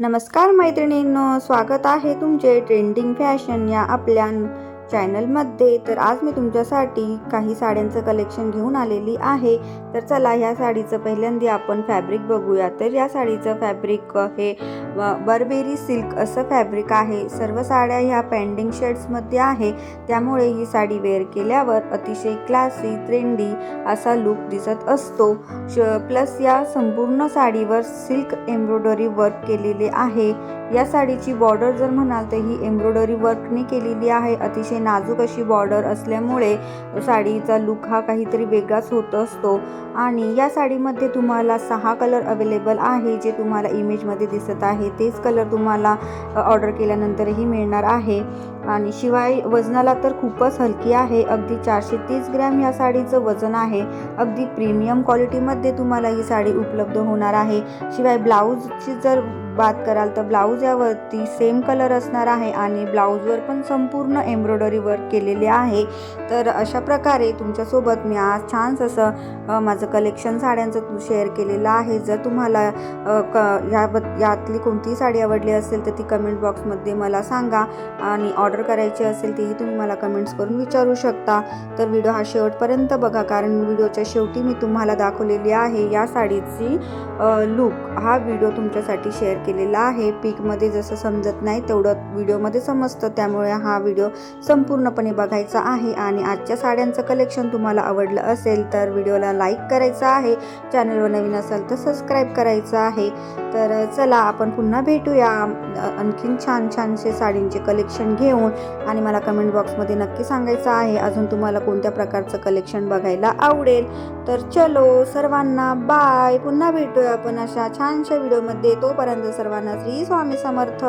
नमस्कार मैत्रिणींनो स्वागत आहे तुमचे ट्रेंडिंग फॅशन या आपल्या चॅनलमध्ये. तर आज मी तुमच्यासाठी काही साड्यांचं कलेक्शन घेऊन आलेली आहे. तर चला ह्या साडीचं पहिल्यांदा आपण फॅब्रिक बघूया. तर या साडीचं फॅब्रिक हे बर्बेरी सिल्क असं फॅब्रिक आहे. सर्व साड्या ह्या पेंडिंग शेड्समध्ये आहे. त्यामुळे ही साडी वेअर केल्यावर अतिशय क्लासी ट्रेंडी असा लुक दिसत असतो. श प्लस या संपूर्ण साडीवर सिल्क एम्ब्रॉयडरी वर्क केलेले आहे. या साडीची बॉर्डर जर म्हणाल तर ही एम्ब्रॉयडरी वर्कने केलेली आहे. अतिशय नाजूक अशी बॉर्डर असल्यामुळे साडीचा लुक हा काहीतरी वेगळाच होत असतो. आणि या साडीमध्ये तुम्हाला सहा कलर अवेलेबल आहे जे तुम्हाला इमेजमध्ये दिसत आहे. तेच कलर तुम्हाला ऑर्डर केल्यानंतरही मिळणार आहे. आणि शिवाय वजनाला तर खूपच हलकी आहे. अगदी चारशे तीस ग्रॅम या साडीचं वजन आहे. अगदी प्रीमियम क्वालिटीमध्ये तुम्हाला ही साडी उपलब्ध होणार आहे. शिवाय ब्लाऊजची जर बात कराल तर ब्लाऊज यावरती सेम कलर असणार आहे. आणि ब्लाऊजवर पण संपूर्ण एम्ब्रॉयडरी वर्क केलेले आहे. तर अशा प्रकारे तुमच्यासोबत मी आज छान असं माझं कलेक्शन साड्यांचं शेअर केलेलं आहे. जर तुम्हाला क याबद यातली कोणतीही साडी आवडली असेल तर ती कमेंट बॉक्समध्ये मला सांगा. आणि ऑर्डर करायची असेल तीही तुम्ही मला कमेंट्स करून विचारू शकता. तर व्हिडिओ हा शेवटपर्यंत बघा कारण व्हिडिओच्या शेवटी मी तुम्हाला दाखवलेली आहे या साडीची लुक हा व्हिडिओ तुमच्यासाठी शेअर केलेला आहे. पिकमध्ये जसं समजत नाही तेवढं व्हिडिओमध्ये समजतं. त्यामुळे हा व्हिडिओ सम पूर्णपणे बघायचा आहे आणि आजच्या साड्यांचं कलेक्शन तुम्हाला आवडलं असेल तर व्हिडिओला लाईक करायचं आहे. चॅनलवर नवीन असेल तर सबस्क्राईब करायचं आहे. तर चला आपण पुन्हा भेटूया. आणखीन छान छानसे साडींचे कलेक्शन घेऊन आणि मला कमेंट बॉक्समध्ये नक्की सांगायचं आहे अजून तुम्हाला कोणत्या प्रकारचं कलेक्शन बघायला आवडेल? तर चलो सर्वांना बाय पुन्हा भेटूया आपण अशा छानशा व्हिडिओमध्ये तोपर्यंत सर्वांना श्री स्वामी समर्थ.